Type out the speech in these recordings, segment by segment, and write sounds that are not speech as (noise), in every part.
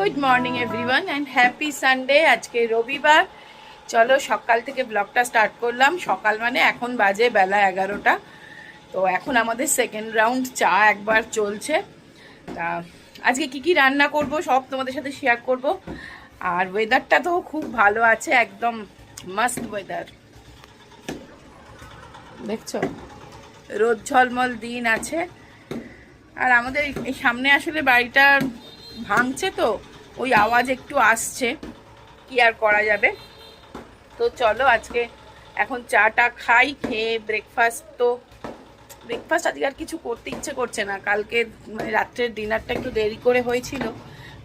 Good morning everyone and happy Sunday আজকে রবিবার। চলো, সকাল থেকে ব্লগটা স্টার্ট করলাম। সকাল মানে এখন বাজে বেলা এগারোটা। তো এখন আমাদের সেকেন্ড রাউন্ড চা একবার চলছে। তা আজকে কি কি রান্না করব, সব তোমাদের সাথে শেয়ার করব। আর ওয়েদারটা তো খুব ভালো আছে, একদম মাস্ট ওয়েদার দেখছ? রোদ ঝলমল দিন আছে। আর আমাদের এই সামনে আসলে বাড়িটা ভাঙছে তো ওই আওয়াজ একটু আসছে, কি আর করা যাবে? তো চলো আজকে এখন চাটা খাই, খেয়ে ব্রেকফাস্ট তো ব্রেকফাস্ট আজকে আর কিছু করতে ইচ্ছে করছে না। কালকে মানে রাত্রের ডিনারটা একটু দেরি করে হয়েছিল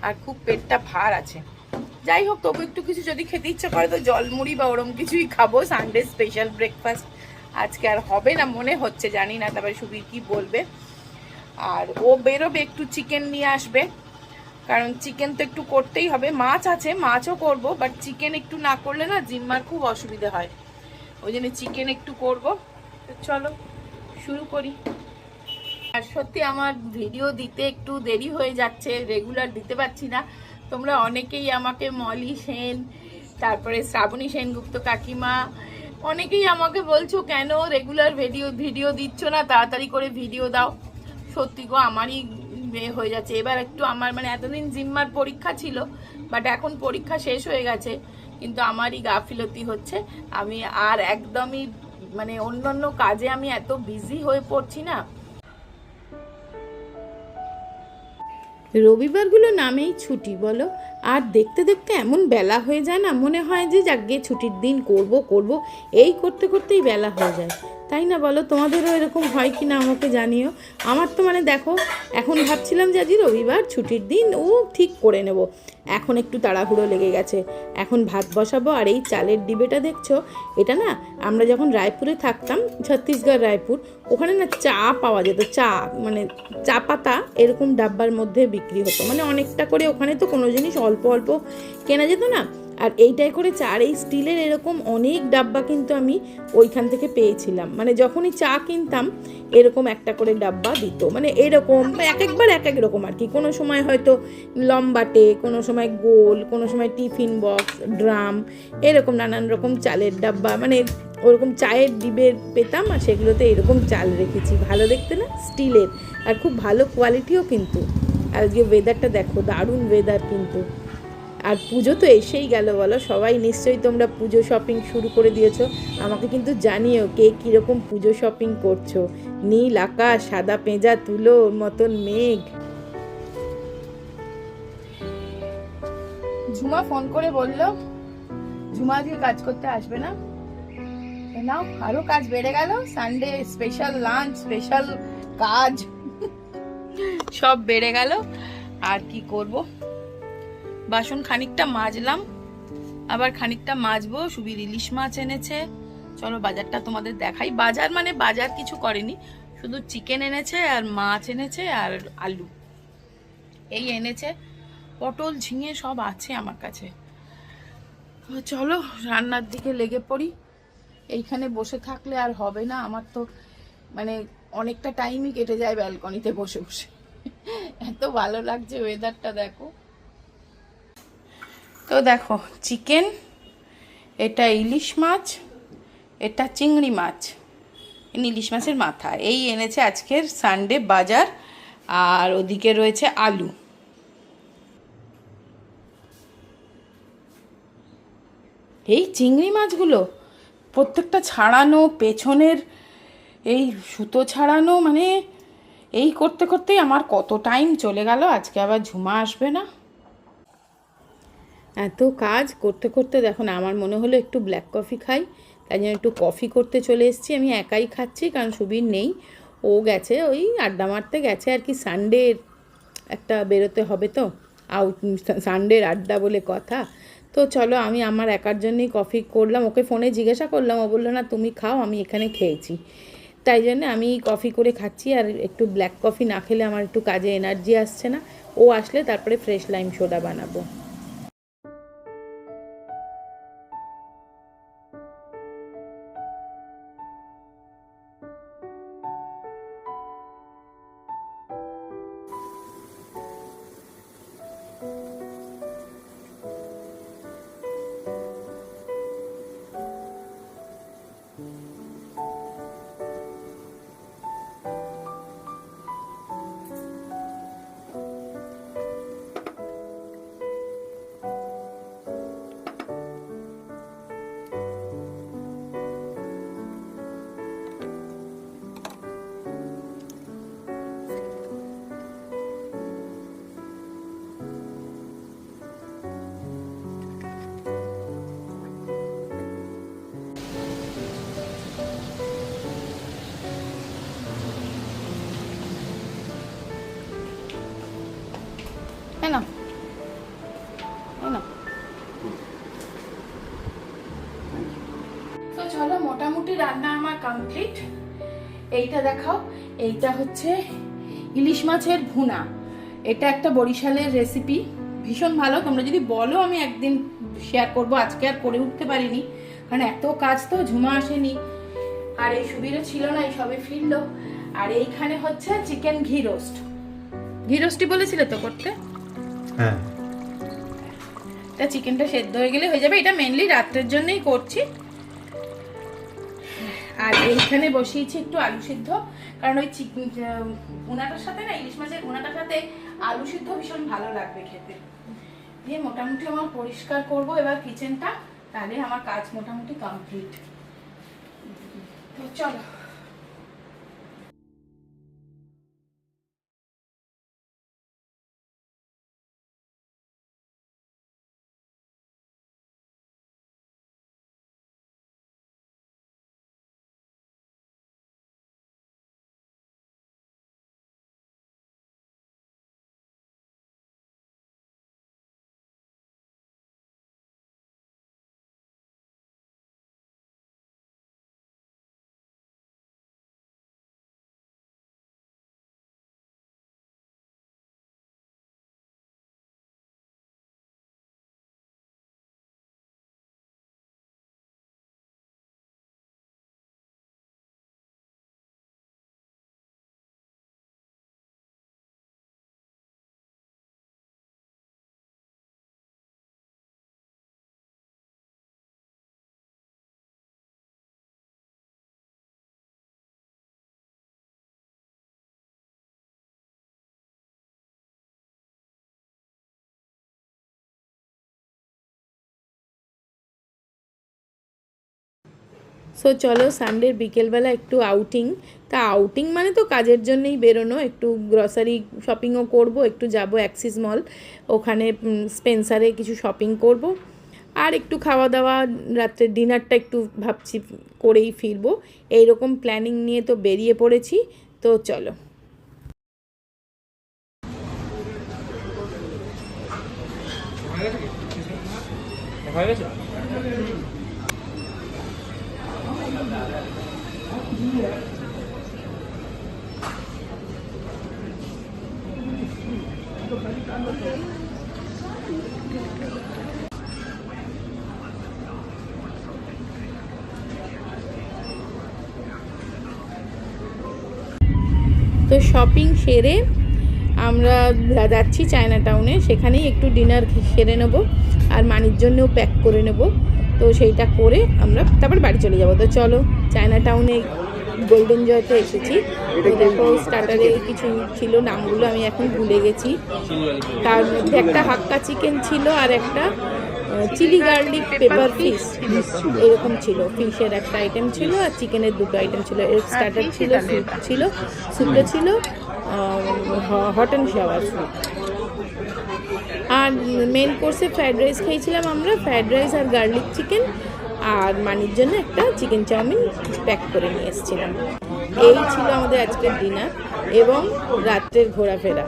আর খুব পেটটা ভার আছে। যাই হোক তবু একটু কিছু যদি খেতে ইচ্ছে করে তো জলমুড়ি বা ওরম কিছুই খাব। সানডে স্পেশাল ব্রেকফাস্ট আজকে আর হবে না, মনে হচ্ছে, জানি না, তারপরে সুবীর কি বলবে। আর ও বেরোবে, একটু চিকেন নিয়ে আসবে। কারণ চিকেন তো একটু করতেই হবে। মাছ আছে, মাছও করব বাট চিকেন একটু না করলে না জিম্মার খুব অসুবিধা হয়। ওই জন্য চিকেন একটু করব। তো চলো, শুরু করি। আর সত্যি আমার ভিডিও দিতে একটু দেরি হয়ে যাচ্ছে রেগুলার দিতে পারছি না। তোমরা অনেকেই আমাকে মলি সেন, তারপরে শ্রাবণী সেনগুপ্ত কাকিমা, অনেকেই আমাকে বলছো, কেন রেগুলার ভিডিও ভিডিও দিচ্ছ না? তাড়াতাড়ি করে ভিডিও দাও। সত্যি গো, আমারই হয়ে যাচ্ছে। এবার একটু আমার মানে এতদিন জিম্মার পরীক্ষা ছিল বাট এখন পরীক্ষা শেষ হয়ে গেছে, কিন্তু আমারই গাফিলতি হচ্ছে। আমি আর একদমই মানে অন্য অন্য কাজে আমি এত বিজি হয়ে পড়ছি না। রবিবারগুলো নামেই ছুটি, বলো? আর দেখতে দেখতে এমন বেলা হয়ে যায় না, মনে হয় যে যাক যাকে ছুটির দিন করব করব, এই করতে করতেই বেলা হয়ে যায়। তাই না বলো, তোমাদেরও এরকম হয় কি না আমাকে জানিও? আমার তো মানে দেখো, এখন ভাবছিলাম যে আজই রবিবার, ছুটির দিন, ও ঠিক করে নেব। এখন একটু তাড়াহুড়ো লেগে গেছে। এখন ভাত বসাবো আর এই চালের ডিবেটা দেখছ? এটা না, আমরা যখন রায়পুরে থাকতাম, ছত্তিশগড় রায়পুর, ওখানে না চা পাওয়া যেত, চা মানে চা পাতা এরকম ডাব্বার মধ্যে বিক্রি হতো। মানে অনেকটা করে ওখানে তো কোনো জিনিস অল্প অল্প অল্প কেনা যেত না। আর এইটাই করে চার এই স্টিলের এরকম অনেক ডাব্বা কিন্তু আমি ওইখান থেকে পেয়েছিলাম। মানে যখনই চা কিনতাম, এরকম একটা করে ডাব্বা দিত। মানে এরকম এক একবার এক এক রকম আর কি। কোনো সময় হয়তো লম্বাটে, কোনো সময় গোল, কোনো সময় টিফিন বক্স, ড্রাম, এরকম নানান রকম চালের ডাব্বা। মানে ওরকম চায়ের ডিবে পেতাম আর সেগুলোতে এরকম চাল রেখেছি। ভালো দেখতে না? স্টিলের। আর খুব ভালো কোয়ালিটিও কিন্তু। আজকে ওয়েদারটা দেখো, দারুণ ওয়েদার কিন্তু। আর পুজো তো এসেই গেল বলো। সবাই নিশ্চয়ই তোমরা পুজো শপিং শুরু করে দিয়েছ। আমাকে কিন্তু জানিও কে কীরকম পুজো শপিং করছ। নীল আকাশ সাদা পেঁজা তুলো মতন মেঘ। ঝুমা ফোন করে বলল ঝুমা আজকে কাজ করতে আসবে না? নাও আরও কাজ বেড়ে গেল। সানডে স্পেশাল লাঞ্চ স্পেশাল কাজ। (laughs) সব বেড়ে গেল। আর কি করব? বাসন খানিকটা মাজলাম, আবার খানিকটা মাজবো, সুবির ইলিশ মাছ এনেছে। চলো বাজারটা তোমাদের দেখাই। বাজার মানে বাজার কিছু করেনি, শুধু চিকেন এনেছে আর মাছ এনেছে আর আলু। এই এনেছে, পটল, ঝিঙে সব আছে আমার কাছে। চলো রান্নার দিকে লেগে পড়ি। এইখানে বসে থাকলে আর হবে না, আমার তো মানে অনেকটা টাইমই কেটে যায় ব্যালকনিতে বসে বসে। এত ভালো লাগছে ওয়েদারটা দেখো। তো দেখো, চিকেন, এটা ইলিশ মাছ, এটা চিংড়ি মাছ। ইলিশ মাছের মাথা। এই এনেছে আজকের সানডে বাজার, আর ওদিকে রয়েছে আলু। এই চিংড়ি মাছগুলো প্রত্যেকটা ছাড়ানো, পেছনের এই সুতো ছাড়ানো মানে এই করতে করতেই আমার কত টাইম চলে গেল, আজকে আবার ঝুমা আসবে না। এত কাজ করতে করতে দেখো না, আমার মনে হলো একটু ব্ল্যাক কফি খাই, তাই জন্য একটু কফি করতে চলে এসেছি। আমি একাই খাচ্ছি, কারণ সুবীর নেই। ও গেছে ওই আড্ডা মারতে, গেছে আর কি সানডে একটা বেরোতে হবে তো আউট সানডের আড্ডা বলে কথা। তো চলো আমি আমার একার জন্যই কফি করলাম। ওকে ফোনে জিজ্ঞাসা করলাম, ও বলল, না, তুমি খাও, আমি এখানে খেয়েছি। তাই জন্য আমি কফি করে খাচ্ছি, আর একটু ব্ল্যাক কফি না খেলে আমার একটু কাজে এনার্জি আসছে না। ও আসলে তারপরে ফ্রেশ লাইম সোডা বানাবো। তো চলো মোটামুটি রান্না আমার কমপ্লিট এইটা দেখাও। এইটা হচ্ছে ইলিশ মাছের ভুনা। এটা একটা বরিশালের রেসিপি ভীষণ ভালো। তোমরা যদি বলো আমি একদিন শেয়ার করব। আজকে আর করে উঠতে পারিনি। কারণ এত কাজ তো ঝুমা আসেনি। আর এই সুবিরও ছিল না এই সবে ফিরলো। আর এইখানে হচ্ছে চিকেন ঘি রোস্ট ঘি রোস্টই বলেছিলে তো করতে? হ্যাঁ। এটা চিকেনটা সেদ্ধ হয়ে গেলে হয়ে যাবে। এটা মেনলি রাত্রের জন্যই করছি। আর এইখানে বসিয়েছি একটু আলু সিদ্ধ, কারণ ওই উনাটার সাথে না, ইলিশ মাছের উনাটার সাথে আলু সিদ্ধ ভীষণ ভালো লাগবে খেতে। দিয়ে মোটামুটি আমার পরিষ্কার করব এবার কিচেনটা তাহলে আমার কাজ মোটামুটি কমপ্লিট তো চলো। সো চলো সানডের বিকেলবেলা একটু আউটিং তা আউটিং মানে তো কাজের জন্যই বেরোনো, একটু গ্রসারি শপিংও করব, একটু যাব অ্যাক্সিস মল ওখানে স্পেন্সারে কিছু শপিং করব, আর একটু খাওয়া দাওয়া রাত্রের ডিনারটা একটু ভাবছি করেই ফিরবো। এইরকম প্ল্যানিং নিয়ে তো বেরিয়ে পড়েছি, তো চলো। হয়ে গেছে? তো শপিং সেরে আমরা যাচ্ছি চায়না টাউনে সেখানেই একটু ডিনার সেরে নেব। আর মানির জন্যও প্যাক করে নেব। তো সেইটা করে আমরা তারপর বাড়ি চলে যাব। তো চলো চায়না টাউনে গোল্ডেন জয়তে এসেছি। তো দেখো স্টার্টারে কিছু ছিল, নামগুলো আমি এখন ভুলে গেছি। তার মধ্যে একটা হাক্কা চিকেন ছিল আর একটা চিলি গার্লিক পেপার ফিশ। এরকম ছিল, ফিশের একটা আইটেম ছিল আর চিকেনের দুটো আইটেম ছিল। এর স্টার্টার ছিল ছিল স্যুপটা ছিল হট অ্যান্ড শাওয়ার আর মেন কোর্সে ফ্রাইড রাইস খেয়েছিলাম আমরা ফ্রাইড রাইস আর গার্লিক চিকেন আর মানির জন্য একটা চিকেন চাউমিন প্যাক করে নিয়ে এসেছিলাম। এই ছিল আমাদের আজকের ডিনার এবং রাত্রের ঘোরাফেরা।